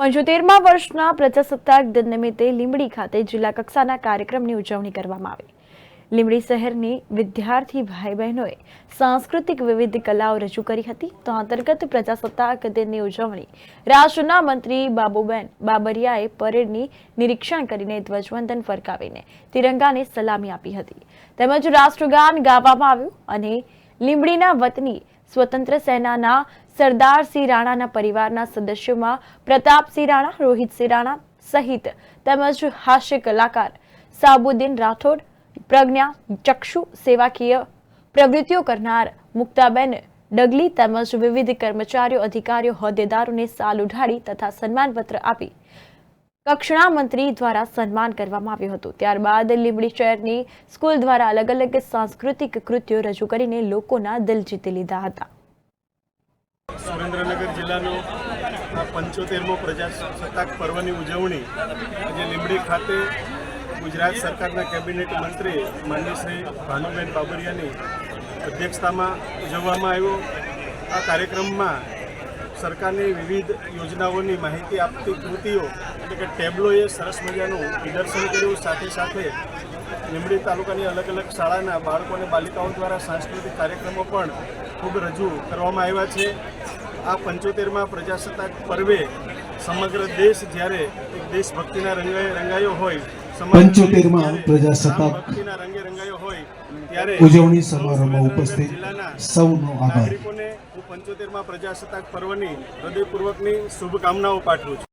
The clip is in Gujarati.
પંચોતેરમા વર્ષના પ્રજાસત્તાક દિન નિમિત્તે લીંબડી ખાતે જિલ્લા કક્ષાના કાર્યક્રમની ઉજવણી કરવામાં આવી. લીંબડી શહેરની વિદ્યાર્થી ભાઈ બહેનોએ સાંસ્કૃતિક વિવિધ કલાઓ રજૂ કરી હતી. તો અંતર્ગત પ્રજાસત્તાક દિનની ઉજવણી રાજ્યના મંત્રી બાબુબેન બાબરિયાએ પરેડની નિરીક્ષણ કરીને ધ્વજવંદન ફરકાવીને તિરંગાને સલામી આપી હતી. તેમજ રાષ્ટ્રગાન ગાવામાં આવ્યું અને લીંબડીના વતની સ્વતંત્ર સેનાના સરદારસિંહ રાણાના પરિવારના સદસ્યોમાં પ્રતાપસિંહ રાણા, રોહિતસિંહ રાણા સહિત તેમજ હાસ્ય કલાકાર સાબુદ્દીન રાઠોડ, પ્રજ્ઞા ચક્ષુ, સેવાકીય પ્રવૃત્તિઓ કરનાર મુક્તાબેન ડગલી તેમજ વિવિધ કર્મચારીઓ, અધિકારીઓ, હોદ્દેદારોને સાલ ઉઢાડી તથા સન્માનપત્ર આપી કક્ષણા મંત્રી દ્વારા સન્માન કરવામાં આવ્યું હતું. ત્યારબાદ લીંબડી શહેરની સ્કૂલ દ્વારા અલગ અલગ સાંસ્કૃતિક કૃત્યો રજૂ કરીને લોકોના દિલ જીતી લીધા હતા. સુરેન્દ્રનગર જિલ્લાનો આ પંચોતેરમો પ્રજાસત્તાક પર્વની ઉજવણી આજે લીંબડી ખાતે ગુજરાત સરકારના કેબિનેટ મંત્રી માનવી શ્રી ભાનુબેન બાબરિયાની અધ્યક્ષતામાં ઉજવવામાં આવ્યો. આ કાર્યક્રમમાં સરકારની વિવિધ યોજનાઓની માહિતી આપતી કૃતિઓ, એટલે કે ટેબ્લોએ સરસ મજાનું નિદર્શન કર્યું. સાથે સાથે લીંબડી તાલુકાની અલગ અલગ શાળાના બાળકો અને બાલિકાઓ દ્વારા સાંસ્કૃતિક કાર્યક્રમો પણ ખૂબ રજૂ કરવામાં આવ્યા છે. આ પંચોતેરમાં પ્રજાસત્તાક પર્વે સમગ્ર દેશ જ્યારે એક દેશભક્તિના રંગે રંગાયો હોય પંચોતેરમાં દેશ 75 માં જ્યારે પ્રજાસત્તાક રામભક્તિના રંગે રંગાયો હોય ત્યારે ઉજવણી સમારોહમાં ઉપસ્થિત જિલ્લાના સૌનો આભાર. નાગરિકોને હું પંચોતેરમાં પ્રજાસત્તાક પર્વની હૃદયપૂર્વકની શુભકામનાઓ પાઠવું છું.